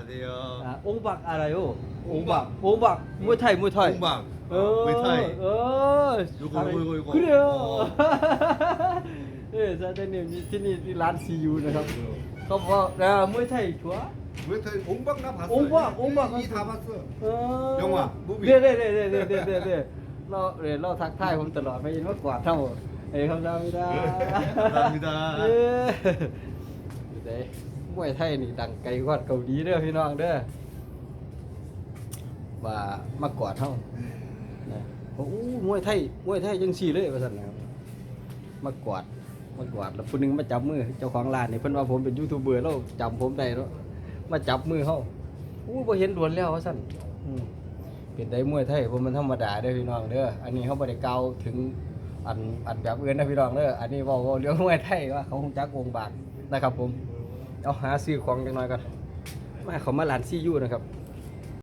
안녕하세요. อ่าองค์บักอะไรโอ้องค์บักองค์บักมวยไทยมวยไทย 홍박. เออ 어, 무이타이. เออ 요거, อะไร 요거, 요거, 요거. คือเดียว 어. เออซาเดนเนี่ยมีที่นี่ที่ร้านซียูนะครับเขาบอกว่าเออมวยไทยชัวร์ 무이타이 홍박 나 봤어. 홍박, 홍박 이다 봤어. เออ 영화, 무비. เดี๋ยวเดี๋ยวเดี๋ยวเดี๋ยวเดี๋ยวเดี๋ยวเดี๋ยวเราเดี๋ยวเราทักทายผมตลอดไม่ยินว่ากวาดเท่าเอ้ยคำจำไม่ได้ 감사합니다. เออเด้ มวยไทยนี่ดังไกลกว่าเกาหลีเด้อพี่น้องเด้อว่ามากอดเท่านะโอ้มวยไทยมวยไทยยังสี่เลยว่าสั่นนะครับมากอดมากอดแล้วผู้หนึงมาจับมือเจ้าของร้านนี่เพิ่นว่าผมเป็นยูทูบเบอร์แล้วจำผมได้แล้วมาจับมือเฮาอู้บ่เห็นดวนแล้วว่าสั่นเป็นได้มวยไทยบ่มันธรรมดาเด้อพี่น้องเด้ออันนี้เขาบ่ได้กล่าวถึงอันอันแบบอื่นนะพี่น้องเด้ออันนี้เว้าเว้าเรื่องมวยไทยว่าเขาคงจักวงบาทนะครับผม เอาหาซื้อของจังหน่อยก่อนมาเขามาร้านซียูนะครับ